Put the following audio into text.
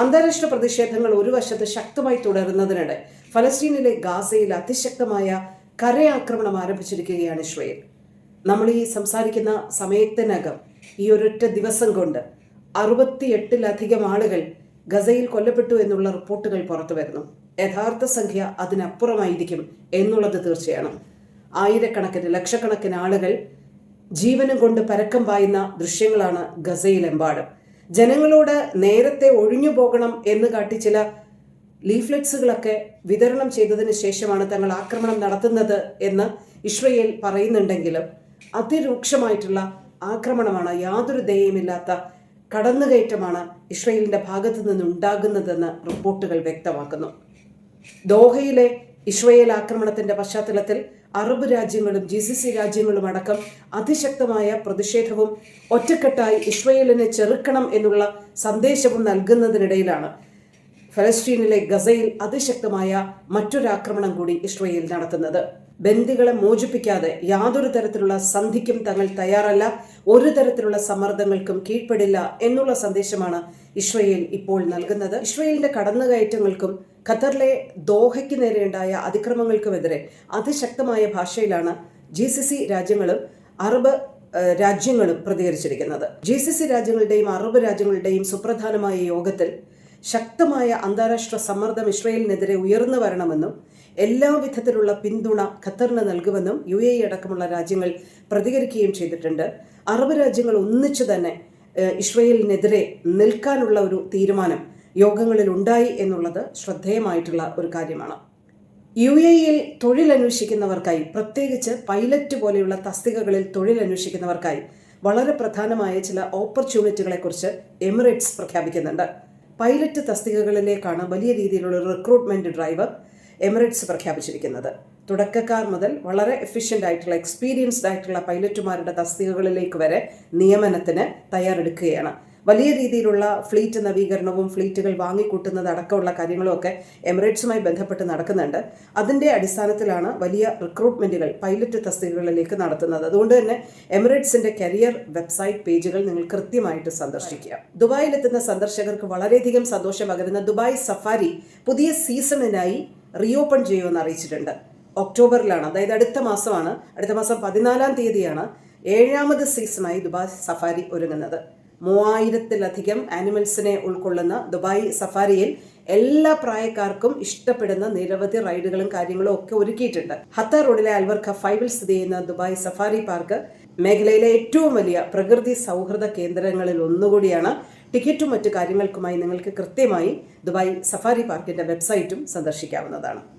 അന്താരാഷ്ട്ര പ്രതിഷേധങ്ങൾ ഒരു വശത്ത് ശക്തമായി തുടരുന്നതിനിടെ ഫലസ്തീനിലെ ഗാസയിൽ അതിശക്തമായ കരയാക്രമണം ആരംഭിച്ചിരിക്കുകയാണ് ഇസ്രയേൽ. നമ്മൾ ഈ സംസാരിക്കുന്ന സമയത്തിനകം ഈ ഒരൊറ്റ ദിവസം കൊണ്ട് അറുപത്തിയെട്ടിലധികം ആളുകൾ ഗസയിൽ കൊല്ലപ്പെട്ടു എന്നുള്ള റിപ്പോർട്ടുകൾ പുറത്തു വരുന്നു. യഥാർത്ഥ സംഖ്യ അതിനപ്പുറമായിരിക്കും എന്നുള്ളത് തീർച്ചയാണ്. ആയിരക്കണക്കിന് ലക്ഷക്കണക്കിന് ആളുകൾ ജീവനും കൊണ്ട് പരക്കം പായുന്ന ദൃശ്യങ്ങളാണ് ഗസയിലെമ്പാടും. ജനങ്ങളോട് നേരത്തെ ഒഴിഞ്ഞു പോകണം എന്ന് കാട്ടി ചില ലീഫ്ലെറ്റ്സുകളൊക്കെ വിതരണം ചെയ്തതിന് ശേഷമാണ് തങ്ങൾ ആക്രമണം നടത്തുന്നത് എന്ന് ഇസ്രയേൽ പറയുന്നുണ്ടെങ്കിലും അതിരൂക്ഷമായിട്ടുള്ള ആക്രമണമാണ് യാതൊരു ദയയുമില്ലാത്ത കടന്നുകയറ്റമാണ് ഇസ്രയേലിന്റെ ഭാഗത്തു നിന്നുണ്ടാകുന്നതെന്ന് റിപ്പോർട്ടുകൾ വ്യക്തമാക്കുന്നു. ദോഹയിലെ ഇസ്രയേൽ ആക്രമണത്തിന്റെ പശ്ചാത്തലത്തിൽ അറബ് രാജ്യങ്ങളും ജി സി സി രാജ്യങ്ങളും അടക്കം അതിശക്തമായ പ്രതിഷേധവും ഒറ്റക്കെട്ടായി ഇസ്രയേലിനെ ചെറുക്കണം എന്നുള്ള സന്ദേശവും നൽകുന്നതിനിടയിലാണ്. ഫലസ്തീനിലെ ഗസയിൽ അതിശക്തമായ മറ്റൊരാക്രമണം കൂടി ഇസ്രയേൽ നടത്തുന്നത്. ബന്ദികളെ മോചിപ്പിക്കാതെ യാതൊരു തരത്തിലുള്ള സന്ധിക്കും തങ്ങൾ തയ്യാറല്ല ഒരു തരത്തിലുള്ള സമ്മർദ്ദങ്ങൾക്കും കീഴ്പ്പെടില്ല എന്നുള്ള സന്ദേശമാണ് ഇസ്രയേൽ ഇപ്പോൾ നൽകുന്നത്. ഇസ്രയേലിന്റെ കടന്നുകയറ്റങ്ങൾക്കും ഖത്തറിലെ ദോഹയ്ക്ക് നേരെയുണ്ടായ അതിക്രമങ്ങൾക്കുമെതിരെ അതിശക്തമായ ഭാഷയിലാണ് ജി സി സി രാജ്യങ്ങളും അറബ് രാജ്യങ്ങളും പ്രതികരിച്ചിരിക്കുന്നത്. ജി സി സി രാജ്യങ്ങളുടെയും അറബ് രാജ്യങ്ങളുടെയും സുപ്രധാനമായ യോഗത്തിൽ ശക്തമായ അന്താരാഷ്ട്ര സമ്മർദ്ദം ഇസ്രയേലിനെതിരെ ഉയർന്നു വരണമെന്നും എല്ലാ വിധത്തിലുള്ള പിന്തുണ ഖത്തറിന് നൽകുമെന്നും യു എ അടക്കമുള്ള രാജ്യങ്ങൾ പ്രതികരിക്കുകയും ചെയ്തിട്ടുണ്ട്. അറബ് രാജ്യങ്ങൾ ഒന്നിച്ചു തന്നെ ഇസ്രയേലിനെതിരെ നിൽക്കാനുള്ള ഒരു തീരുമാനം യോഗങ്ങളിൽ ഉണ്ടായി എന്നുള്ളത് ശ്രദ്ധേയമായിട്ടുള്ള ഒരു കാര്യമാണ്. യു എ ഇയിൽ തൊഴിൽ അന്വേഷിക്കുന്നവർക്കായി പ്രത്യേകിച്ച് പൈലറ്റ് പോലെയുള്ള തസ്തികകളിൽ തൊഴിലന്വേഷിക്കുന്നവർക്കായി വളരെ പ്രധാനമായ ചില ഓപ്പർച്യൂണിറ്റികളെക്കുറിച്ച് എമിറേറ്റ്സ് പ്രഖ്യാപിക്കുന്നുണ്ട്. പൈലറ്റ് തസ്തികകളിലേക്കാണ് വലിയ രീതിയിലുള്ള റിക്രൂട്ട്മെന്റ് ഡ്രൈവർ എമിറേറ്റ്സ് പ്രഖ്യാപിച്ചിരിക്കുന്നത്. തുടക്കക്കാർ മുതൽ വളരെ എഫിഷ്യന്റ് ആയിട്ടുള്ള എക്സ്പീരിയൻസ്ഡ് ആയിട്ടുള്ള പൈലറ്റുമാരുടെ തസ്തികകളിലേക്ക് വരെ നിയമനത്തിന് തയ്യാറെടുക്കുകയാണ്. വലിയ രീതിയിലുള്ള ഫ്ലീറ്റ് നവീകരണവും ഫ്ലീറ്റുകൾ വാങ്ങിക്കൂട്ടുന്നത് അടക്കമുള്ള കാര്യങ്ങളുമൊക്കെ എമിറേറ്റ്സുമായി ബന്ധപ്പെട്ട് നടക്കുന്നുണ്ട്. അതിന്റെ അടിസ്ഥാനത്തിലാണ് വലിയ റിക്രൂട്ട്മെന്റുകൾ പൈലറ്റ് തസ്തികകളിലേക്ക് നടത്തുന്നത്. അതുകൊണ്ട് തന്നെ എമിറേറ്റ്സിന്റെ കരിയർ വെബ്സൈറ്റ് പേജുകൾ നിങ്ങൾ കൃത്യമായിട്ട് സന്ദർശിക്കുക. ദുബായിലെത്തുന്ന സന്ദർശകർക്ക് വളരെയധികം സന്തോഷം പകരുന്ന ദുബായ് സഫാരി പുതിയ സീസണിനായി റീഓപ്പൺ ചെയ്യുമെന്ന് അറിയിച്ചിട്ടുണ്ട്. ഒക്ടോബറിലാണ് അതായത് അടുത്ത മാസമാണ് അടുത്ത മാസം പതിനാലാം തീയതിയാണ് ഏഴാമത് സീസണായി ദുബായ് സഫാരി ഒരുങ്ങുന്നത്. മൂവായിരത്തിലധികം ആനിമൽസിനെ ഉൾക്കൊള്ളുന്ന ദുബായ് സഫാരിയിൽ എല്ലാ പ്രായക്കാർക്കും ഇഷ്ടപ്പെടുന്ന നിരവധി റൈഡുകളും കാര്യങ്ങളും ഒക്കെ ഒരുക്കിയിട്ടുണ്ട്. ഹത്ത റോഡിലെ അൽവർഖ ഫൈവിൽ സ്ഥിതി ചെയ്യുന്ന ദുബായ് സഫാരി പാർക്ക് മേഖലയിലെ ഏറ്റവും വലിയ പ്രകൃതി സൗഹൃദ കേന്ദ്രങ്ങളിൽ ഒന്നുകൂടിയാണ്. ടിക്കറ്റും മറ്റു കാര്യങ്ങൾക്കുമായി നിങ്ങൾക്ക് കൃത്യമായി ദുബായ് സഫാരി പാർക്കിന്റെ വെബ്സൈറ്റും സന്ദർശിക്കാവുന്നതാണ്.